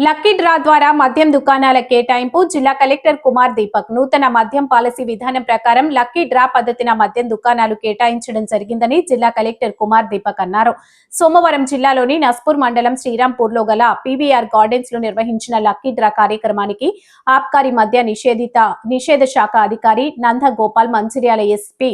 Lucky draw ద్వారా మద్యం దుకాణాల కేటాయింపు జిల్లా కలెక్టర్ కుమార్ దీపక్. నూతన మద్యం పాలసీ విధానం ప్రకారం లక్కీ డ్రా పద్ధతిన మద్యం దుకాణాలు కేటాయించడం జరిగిందని జిల్లా కలెక్టర్ కుమార్ దీపక్ అన్నారు. సోమవారం జిల్లాలోని నస్పూర్ మండలం శ్రీరాంపూర్లో గల పీవీఆర్ గార్డెన్స్లో నిర్వహించిన లక్కీ డ్రా కార్యక్రమానికి ఆబ్కారీ మద్య నిషేధిత నిషేధ శాఖ అధికారి నంద గోపాల్ మంచిర్యాల ఎస్పీ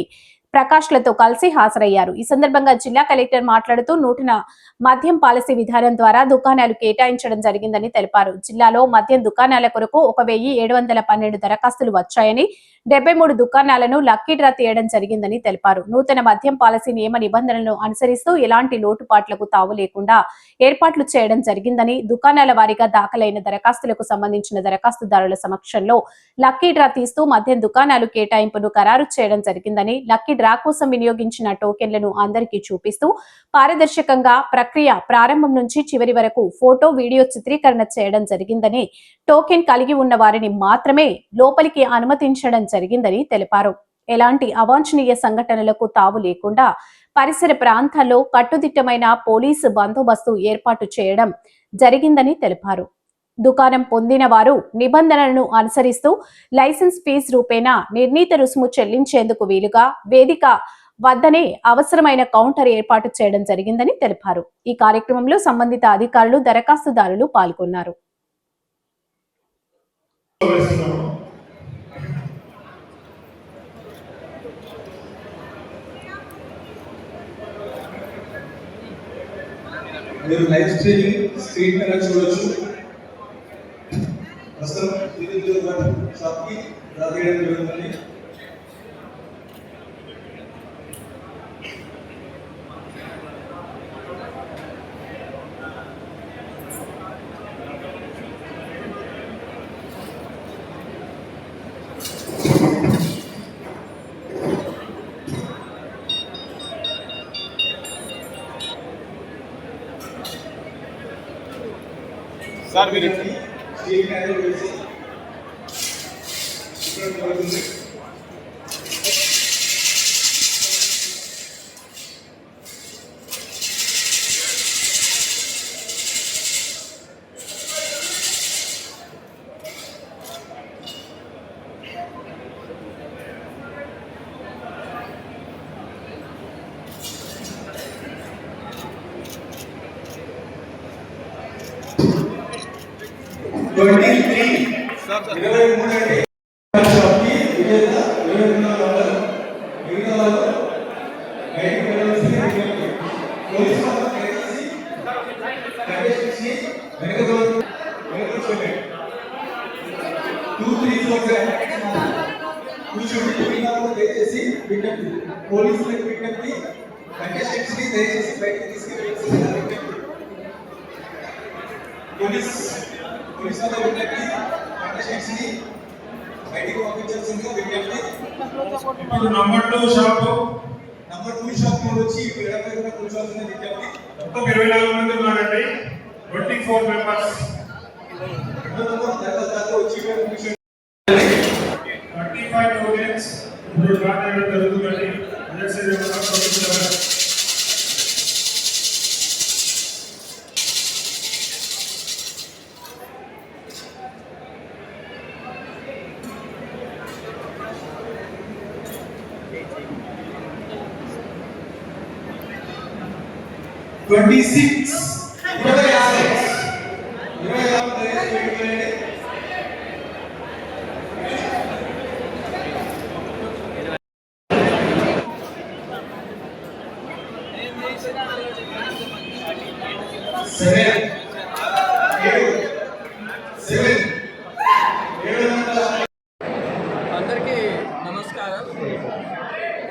ప్రకాష్లతో కలిసి హాజరయ్యారు. ఈ సందర్భంగా జిల్లా కలెక్టర్ మాట్లాడుతూ నూతన మద్యం పాలసీ విధానం ద్వారా దుకాణాలు కేటాయించడం జరిగిందని తెలిపారు. జిల్లాలో మద్యం దుకాణాల కొరకు ఒక వెయ్యి ఏడు వందల పన్నెండు దరఖాస్తులు వచ్చాయని డెబ్బై మూడు దుకాణాలను లక్కీ డ్రా తీయడం జరిగిందని తెలిపారు. నూతన మద్యం పాలసీ నియమ నిబంధనలను అనుసరిస్తూ ఎలాంటి లోటుపాట్లకు తావు లేకుండా ఏర్పాట్లు చేయడం జరిగిందని దుకాణాల వారీగా దాఖలైన దరఖాస్తులకు సంబంధించిన దరఖాస్తుదారుల సమక్షంలో లక్కీ డ్రా తీస్తూ మద్యం దుకాణాలు కేటాయింపును ఖరారు చేయడం జరిగిందని లక్కీ డ్రా కోసం వినియోగించిన టోకెన్లను అందరికీ చూపిస్తూ పారదర్శకంగా ప్రక్రియ ప్రారంభం నుంచి చివరి వరకు ఫోటో వీడియో చిత్రీకరణ చేయడం జరిగిందని టోకెన్ కలిగి ఉన్న వారిని మాత్రమే లోపలికి అనుమతించడం జరిగిందని తెలిపారు. ఎలాంటి అవాంఛనీయ సంఘటనలకు తావు లేకుండా పరిసర ప్రాంతాల్లో కట్టుదిట్టమైన పోలీసు బందోబస్తు ఏర్పాటు చేయడం జరిగిందని తెలిపారు. దుకాణం పొందిన వారు నిబంధనలను అనుసరిస్తూ లైసెన్స్ ఫీజు రూపేణా నిర్ణీత రుసుము చెల్లించేందుకు వీలుగా వేదిక వద్దనే అవసరమైన కౌంటర్ ఏర్పాటు చేయడం జరిగిందని తెలిపారు. ఈ కార్యక్రమంలో సంబంధిత అధికారులు దరఖాస్తుదారులు పాల్గొన్నారు. మీరు లైవ్ స్ట్రీమింగ్ స్క్రీన్ మీద చూడొచ్చు. ప్రస్తుతం నిరుద్యోగ షాప్కి డ్రా చేయడం జరుగుతుంది సార్ మీరు స్క్రీన్ పైన వేసి ఇక్కడ జరుగుతుంది ట్వంటీ త్రీ సార్ సార్ ఇరవై మూడు అండి షాప్కి విజేత ఇరవై మూడు వాళ్ళు మిగతా వాళ్ళు బయటికి వెళ్ళవలసింది విజ్ఞప్తి. పోలీసు వాళ్ళు దయచేసి ప్రవేశించి వెనక దూరం వెనక కూర్చోండి టూ త్రీ ఫోర్ కూర్చోండి మిగతా వాళ్ళు దయచేసి విజ్ఞప్తి పోలీసులకు విజ్ఞప్తి కంటెస్టెంట్స్ని దయచేసి బయటికి తీసుకెళ్ళవలసిందిగా విజ్ఞప్తి పోలీస్ పోలీస్ వాళ్ళ విజ్ఞప్తి కంటెస్టెంట్స్ని బయటికి పంపించాల్సిందిగా విజ్ఞప్తి. ఇప్పుడు number two shop number two shop నుండి వచ్చి ఎడమ వైపున కూర్చోవాల్సిన విజ్ఞప్తి. మొత్తం ఇరవై నాలుగు మంది ఉన్నారండి. ట్వంటీ ఫోర్ మెంబర్స్ వచ్చి థర్టీ ఫైవ్ టోకెన్స్ ఇప్పుడు జరుగుతుందండి. ట్వంటీ సిక్స్ ఇరవై ఆరు ఇరవై ఆరు దయచేసి బయటికి వెళ్ళండి సెవెన్ ఏడు సెవెన్ ఏడు వందల అందరికీ నమస్కారం.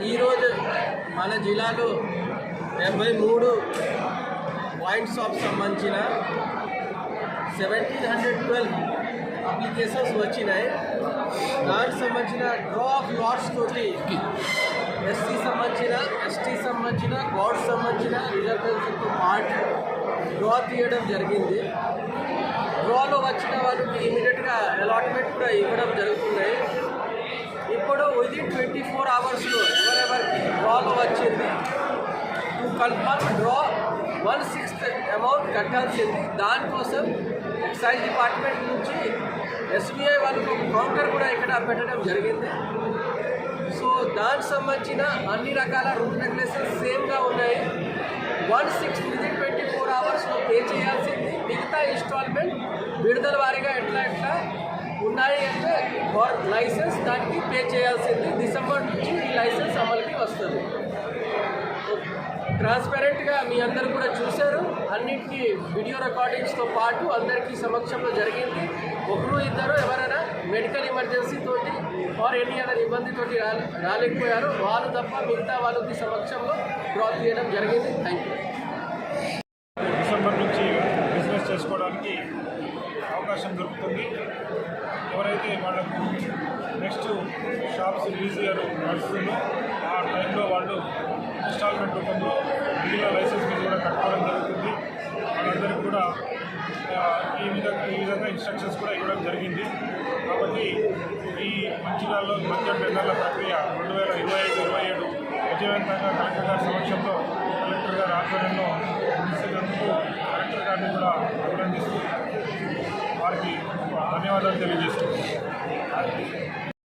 ఈరోజు మన జిల్లాలో డెబ్బై మూడు వైన్ షాప్ సంబంధించిన సెవెంటీన్ హండ్రెడ్ ట్వెల్వ్ అప్లికేషన్స్ వచ్చినాయి. దానికి సంబంధించిన డ్రా ఆఫ్ లాట్స్ తోటి ఎస్సీ సంబంధించిన ఎస్టీ సంబంధించిన గౌడ్ సంబంధించిన రిజర్వేషన్తో పాటు డ్రా తీయడం జరిగింది. డ్రాలో వచ్చిన వాళ్ళకి ఇమీడియట్గా అలాట్మెంట్ కూడా ఇవ్వడం జరుగుతున్నాయి ఇప్పుడు విదిన్ ట్వంటీ ఫోర్ అవర్స్లో ఎవరెవరికి డ్రాలో వచ్చింది? Confirm draw one sixth amount కట్టాల్సింది దానికోసం ఎక్సైజ్ డిపార్ట్మెంట్ నుంచి ఎస్బీఐ వాళ్ళకు ఒక కౌంటర్ కూడా ఇక్కడ పెట్టడం జరిగింది. సో దానికి సంబంధించిన అన్ని రకాల రూల్ రెగ్యులేషన్స్ సేమ్గా ఉన్నాయి. One six within twenty four అవర్స్లో పే చేయాల్సింది మిగతా ఇన్స్టాల్మెంట్ విడుదల వారీగా ఎట్లా ఎట్లా ఉన్నాయి అంటే లైసెన్స్ దానికి పే చేయాల్సింది డిసెంబర్ నుంచి ఈ లైసెన్స్ అమలుకి వస్తుంది. ట్రాన్స్పరెంట్గా మీ అందరూ కూడా చూశారు. అన్నింటినీ వీడియో రికార్డింగ్స్తో పాటు అందరికీ సమక్షంలో జరిగింది. ఒకరు ఇద్దరు ఎవరైనా మెడికల్ ఎమర్జెన్సీ తోటి ఆర్ ఎనీ అదర్ ఇబ్బందితోటి రాలేకపోయారు వాళ్ళు తప్ప మిగతా వాళ్ళకి సమక్షంలో డ్రాప్ చేయడం జరిగింది. థ్యాంక్ యూ డిసెంబర్ నుంచి బిజినెస్ చేసుకోవడానికి అవకాశం దొరుకుతుంది. ఎవరైతే వాళ్ళకు నెక్స్ట్ షాప్స్ రిలీజ్ ఇయర్ నడుస్తుందో ఆ టైంలో వాళ్ళు ఇన్స్టాల్మెంట్ రూపంలో మిగిలిన లైసెన్స్ ఫీజు కూడా కట్టుకోవడం జరుగుతుంది. వాళ్ళందరికీ కూడా ఈ విధంగా ఈ విధంగా ఇన్స్ట్రక్షన్స్ కూడా ఇవ్వడం జరిగింది. కాబట్టి ఈ మంచిర్యాలలో మద్యం టెండర్ల ప్రక్రియ రెండు వేల ఇరవై ఐదు ఇరవై ఏడు విజయవంతంగా కలెక్టర్ గారి సమక్షంలో కలెక్టర్ గారి ఆధ్వర్యంలో ముగిసినందుకు కలెక్టర్ గారిని కూడా అభినందిస్తూ వారికి ధన్యవాదాలు తెలియజేస్తున్నాను.